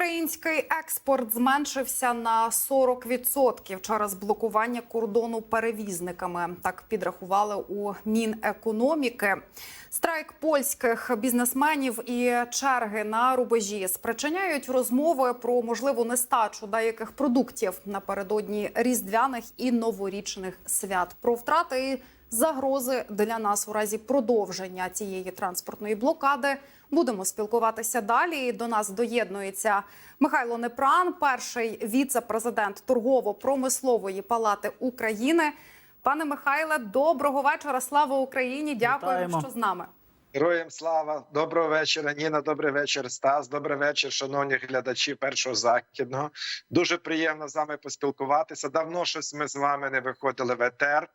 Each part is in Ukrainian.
Український експорт зменшився на 40% через блокування кордону перевізниками. Так підрахували у Мінекономіки. Страйк польських бізнесменів і черги на рубежі спричиняють розмови про можливу нестачу деяких продуктів напередодні різдвяних і новорічних свят. Про втрати загрози для нас у разі продовження цієї транспортної блокади. Будемо спілкуватися далі. До нас доєднується Михайло Непран, перший віце-президент торгово-промислової палати України. Пане Михайле, доброго вечора. Слава Україні! Дякую, Вітаємо. що з нами. Героям слава, доброго вечора. Ніна, добрий вечір. Стас, добрий вечір, шановні глядачі першого західного. Дуже приємно з вами поспілкуватися. Давно щось ми з вами не виходили в етер.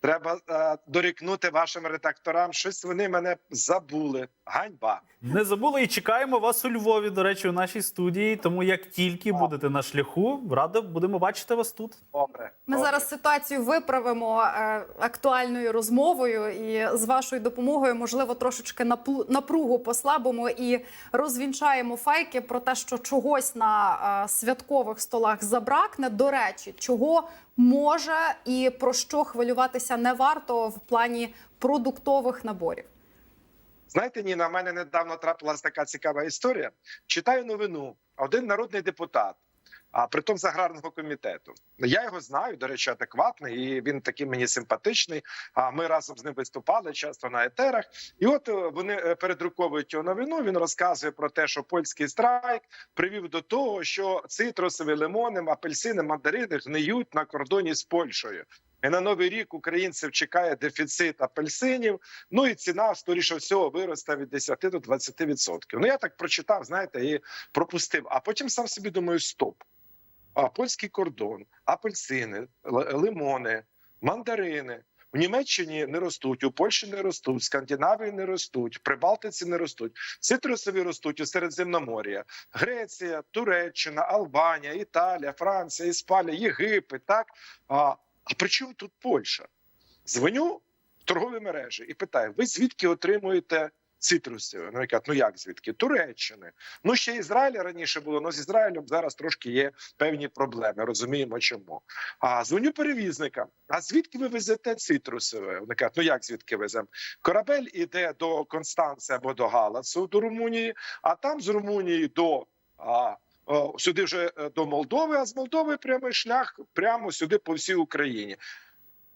Треба е, дорікнути вашим редакторам. Щось вони мене забули. Ганьба. Не забули і чекаємо вас у Львові. До речі, у нашій студії. Тому як тільки будете на шляху, радо будемо бачити вас тут. Добре. Ми добре. зараз ситуацію виправимо е, актуальною розмовою, і з вашою допомогою, можливо, трошечки напругу послабимо і розвінчаємо фейки про те, що чогось на е, святкових столах забракне. До речі, чого може і про що хвилюватися не варто в плані продуктових наборів. Знаєте, Ніна, в мене недавно трапилася така цікава історія. Читаю новину. Один народний депутат, а притом з аграрного комітету. Я його знаю, до речі, адекватний, і він такий мені симпатичний. А ми разом з ним виступали часто на етерах. І от е, вони е, передруковують його новину. Він розказує про те, що польський страйк привів до того, що цитрусові лимони, апельсини, мандарини гниють на кордоні з Польщею. І на новий рік українців чекає дефіцит апельсинів. Ну і ціна, скоріше всього, виросте від 10 до 20 відсотків. Ну я так прочитав, знаєте, і пропустив. А потім сам собі думаю: стоп. А польський кордон, апельсини, лимони, мандарини. В Німеччині не ростуть, у Польщі не ростуть, в Скандинавії не ростуть, в Прибалтиці не ростуть. Цитрусові ростуть у Середземномор'я, Греція, Туреччина, Албанія, Італія, Франція, Іспанія, Єгипет. Так а, а при чому тут Польща? Дзвоню в торгові мережі і питаю: ви звідки отримуєте цитрусові? Ну, я ну як звідки? Туреччини. Ну ще Ізраїль раніше було, але з Ізраїлем зараз трошки є певні проблеми. Розуміємо, чому. А дзвоню перевізникам. А звідки ви везете цитрусове? Вони кажуть, ну як звідки веземо? Корабель іде до Констанції або до Галацу, до Румунії, а там з Румунії до. А, Сюди вже е, до Молдови, а з Молдови прямий шлях прямо сюди по всій Україні.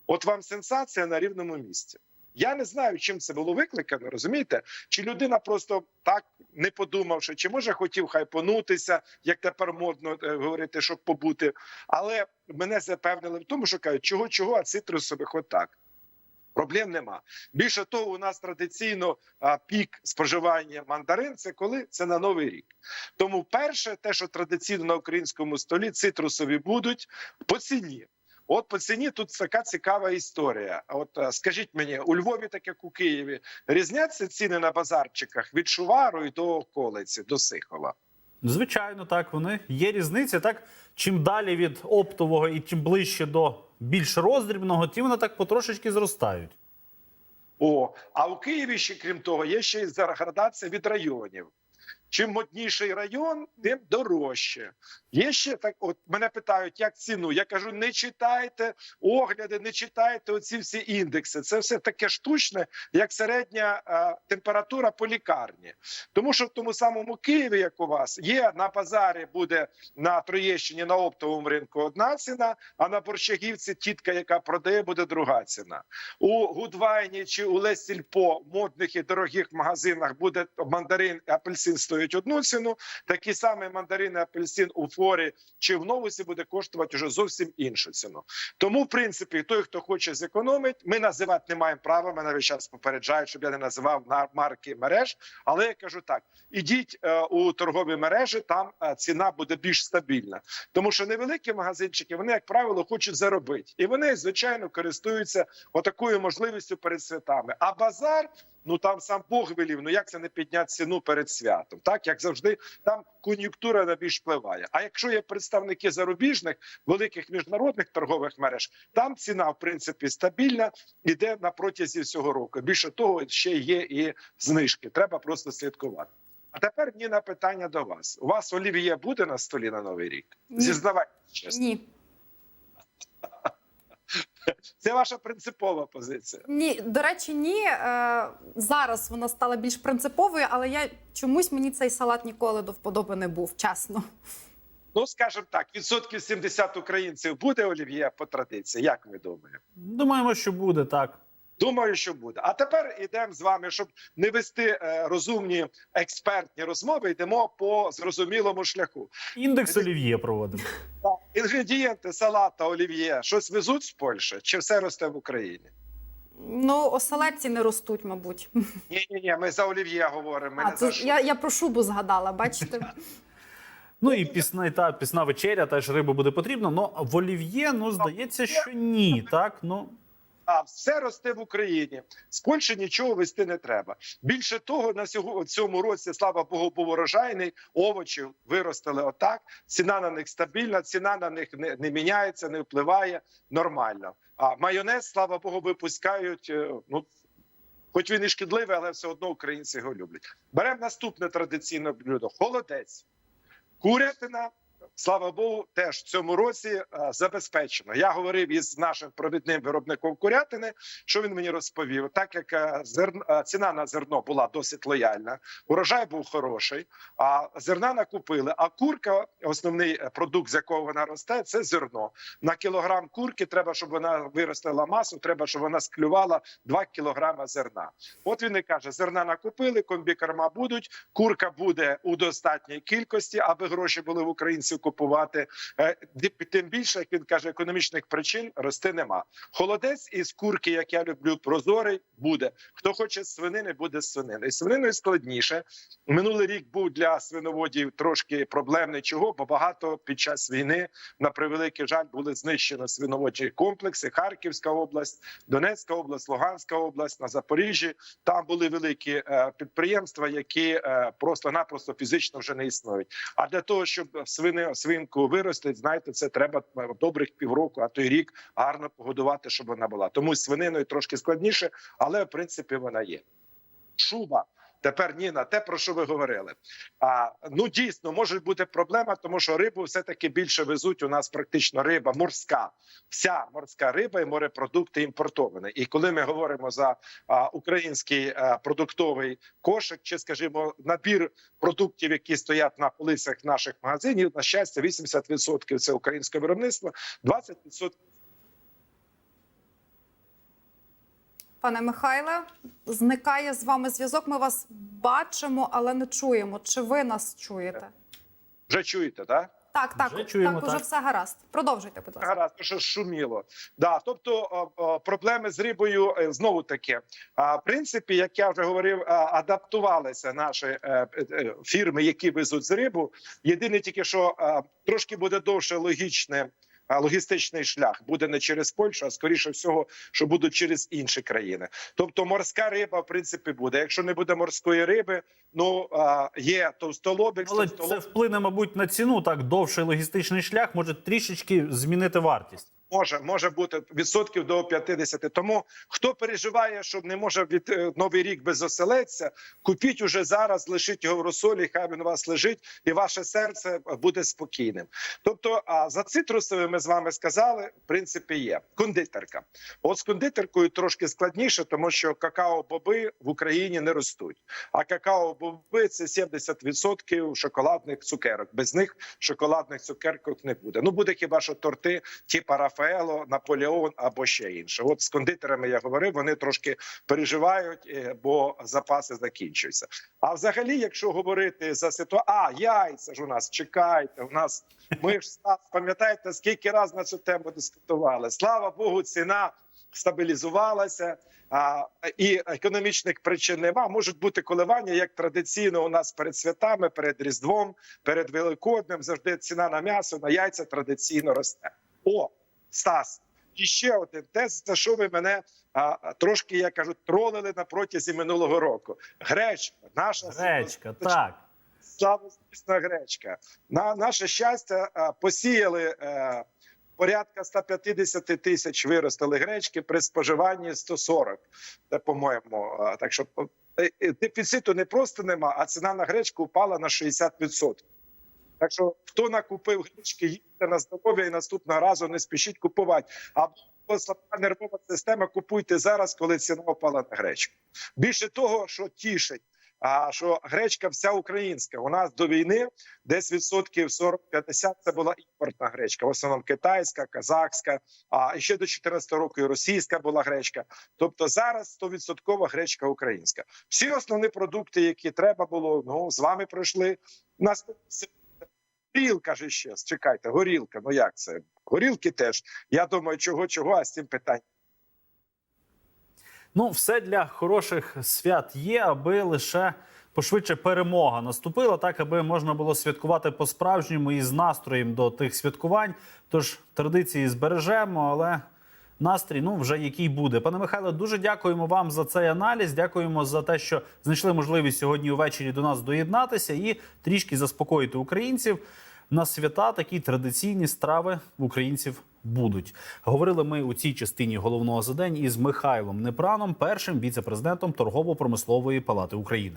От вам сенсація на рівному місці. Я не знаю, чим це було викликано. Розумієте? Чи людина просто так не подумавши, чи може хотів хайпонутися, як тепер модно е, говорити, щоб побути. Але мене запевнили в тому, що кажуть, чого, чого, а цитрусових отак. Проблем нема. Більше того, у нас традиційно а, пік споживання мандарин це коли це на новий рік. Тому перше, те, що традиційно на українському столі, цитрусові будуть по ціні. От по ціні тут така цікава історія. От е, скажіть мені, у Львові, так як у Києві, різняться ціни на базарчиках від Шувару і до околиці, до Сихова. Звичайно, так вони є різниця. Так чим далі від оптового і чим ближче до більш роздрібного, тим вони так потрошечки зростають. О, а у Києві ще крім того, є ще й градація від районів. Чим модніший район, тим дорожче. Є ще так. От мене питають, як ціну. Я кажу: не читайте огляди, не читайте оці всі індекси. Це все таке штучне, як середня а, температура по лікарні. Тому що в тому самому Києві, як у вас, є на базарі, буде на Троєщині на оптовому ринку одна ціна, а на борщагівці тітка, яка продає, буде друга ціна. У Гудвайні чи у Лесільпо модних і дорогих магазинах буде мандарин апельсин 100 коштують одну ціну, такі самі мандарини, апельсин у Форі чи в новосі буде коштувати вже зовсім іншу ціну. Тому, в принципі, той, хто хоче зекономити, ми називати не маємо права. Мене весь час попереджають, щоб я не називав марки мереж. Але я кажу так: ідіть е, у торгові мережі, там е, ціна буде більш стабільна, тому що невеликі магазинчики вони, як правило, хочуть заробити, і вони звичайно користуються отакою можливістю перед святами. А базар. Ну там сам Бог велів, ну як це не підняти ціну перед святом? Так як завжди, там кон'юнктура найбільш впливає. А якщо є представники зарубіжних великих міжнародних торгових мереж, там ціна в принципі стабільна, іде на протязі всього року. Більше того, ще є і знижки. Треба просто слідкувати. А тепер Ніна, питання до вас. У вас олів'є буде на столі на новий рік? Ні. Зізнавайтесь чесно. Ні. Це ваша принципова позиція. Ні, до речі, ні. Е, зараз вона стала більш принциповою, але я чомусь мені цей салат ніколи до вподоби не був, чесно. Ну, скажімо так, відсотків 70 українців буде олів'є по традиції. Як ви думаєте? Думаємо, що буде так. Думаю, що буде. А тепер йдемо з вами, щоб не вести е, розумні експертні розмови. Йдемо по зрозумілому шляху. Індекс олів'є проводимо. Інгредієнти салата олів'є щось везуть з Польщі, чи все росте в Україні? Ну, оселедці не ростуть, мабуть. Ні, ні, ні. Ми за олів'є говоримо. Ми А, не за я, я про шубу згадала, бачите? Ну і пісна та пісна вечеря, теж риба буде потрібна. Ну в олів'є, ну здається, що ні. Так, ну А все росте в Україні. З Польщі нічого вести не треба. Більше того, на цьому році, слава Богу, був урожайний. Овочі виростили отак. Ціна на них стабільна, ціна на них не, не міняється, не впливає нормально. А майонез, слава Богу, випускають. е, Ну хоч він і шкідливий, але все одно українці його люблять. Беремо наступне традиційне блюдо: холодець, курятина. Слава Богу, теж в цьому році е, забезпечено. Я говорив із нашим провідним виробником курятини. Що він мені розповів? Так як е, е, ціна на зерно була досить лояльна, урожай був хороший, а зерна накупили. А курка, основний продукт, з якого вона росте, це зерно. На кілограм курки треба, щоб вона виростила масу. Треба, щоб вона склювала 2 кілограма зерна. От він і каже: зерна накупили, комбікорма будуть. Курка буде у достатній кількості, аби гроші були в українців купувати. Е, Тим більше, як він каже, економічних причин рости нема. Холодець із курки, як я люблю, прозорий буде. Хто хоче свинини, буде свинини. І свининою складніше. Минулий рік був для свиноводів трошки проблемний. Чого? Бо багато під час війни, на превеликий жаль, були знищені свиноводчі комплекси. Харківська область, Донецька область, Луганська область, на Запоріжжі. Там були великі е, підприємства, які е, просто-напросто фізично вже не існують. А для того, щоб свини свинку виростить, знаєте, це треба е, добрих півроку, а то й рік гарно погодувати, щоб вона була. Тому з свининою трошки складніше, але в принципі вона є. Шуба. Тепер Ніна, те про що ви говорили. А ну дійсно може бути проблема, тому що рибу все таки більше везуть. У нас практично риба морська, вся морська риба і морепродукти імпортовані. І коли ми говоримо за а, український а, продуктовий кошик, чи скажімо, набір продуктів, які стоять на полицях наших магазинів, на щастя, 80% це українське виробництво, 20% Пане Михайле, зникає з вами зв'язок. Ми вас бачимо, але не чуємо. Чи ви нас чуєте? вже чуєте, так? Так, так, Вже чуємо, так, уже так. все гаразд. Продовжуйте, будь ласка. Гаразд, що шуміло. Да, тобто проблеми з рибою е, знову таки. А в принципі, як я вже говорив, адаптувалися наші е, е, фірми, які везуть з рибу. Єдине тільки, що трошки буде довше логічне. А, Логістичний шлях буде не через Польщу, а скоріше всього, що будуть через інші країни. Тобто морська риба, в принципі, буде. Якщо не буде морської риби, ну а, є товстолобик, але товстолоб- це вплине, мабуть, на ціну. Так довший логістичний шлях може трішечки змінити вартість. Може, може бути відсотків до 50. Тому хто переживає, що не може від е, новий рік без оселедця, купіть уже зараз, лишіть його в розсолі, хай він у вас лежить, і ваше серце буде спокійним. Тобто, а за цитрусовими ми з вами сказали, в принципі, є кондитерка. От з кондитеркою трошки складніше, тому що какао-боби в Україні не ростуть. А какао-боби це 70% шоколадних цукерок. Без них шоколадних цукерок не буде. Ну буде хіба що торти, типа Рафаело, Наполеон або ще інше. От з кондитерами я говорив, вони трошки переживають, е, бо запаси закінчуються. А взагалі, якщо говорити за ситуацію, а яйця ж у нас чекайте. У нас ми ж пам'ятаєте, скільки раз на цю тему дискутували. Слава Богу, ціна стабілізувалася. А, і економічних причин нема. Можуть бути коливання, як традиційно у нас перед святами, перед Різдвом, перед Великоднем. Завжди ціна на м'ясо, на яйця традиційно росте. О, Стас, і ще один тест, за що ви мене а, трошки, я кажу, тролили на протязі минулого року. Гречка, наша Гречка, так. славнозвісна гречка. На наше щастя, а, посіяли. е, Порядка 150 тисяч виростили гречки при споживанні 140. Це, по-моєму, так що е, е, дефіциту не просто нема, а ціна на гречку впала на 60%. Так що хто накупив гречки, їдьте на здоров'я і наступного разу не спішіть купувати. Або слабка нервова система, купуйте зараз, коли ціна впала на гречку. Більше того, що тішить, а що гречка вся українська. У нас до війни десь відсотків 40-50 це була імпортна гречка, в основному китайська, казахська, а і ще до 2014 року і російська була гречка. Тобто зараз 100% гречка українська. Всі основні продукти, які треба було, ну з вами пройшли. Нас горілка ж ще чекайте, горілка. Ну як це? Горілки теж. Я думаю, чого, чого, а з цим питань. Ну, все для хороших свят є, аби лише пошвидше перемога наступила, так аби можна було святкувати по-справжньому і з настроєм до тих святкувань. Тож традиції збережемо, але настрій ну вже який буде. Пане Михайло, дуже дякуємо вам за цей аналіз. Дякуємо за те, що знайшли можливість сьогодні увечері до нас доєднатися і трішки заспокоїти українців. На свята такі традиційні страви в українців будуть. Говорили ми у цій частині головного за день із Михайлом Непраном, першим віце-президентом торгово-промислової палати України.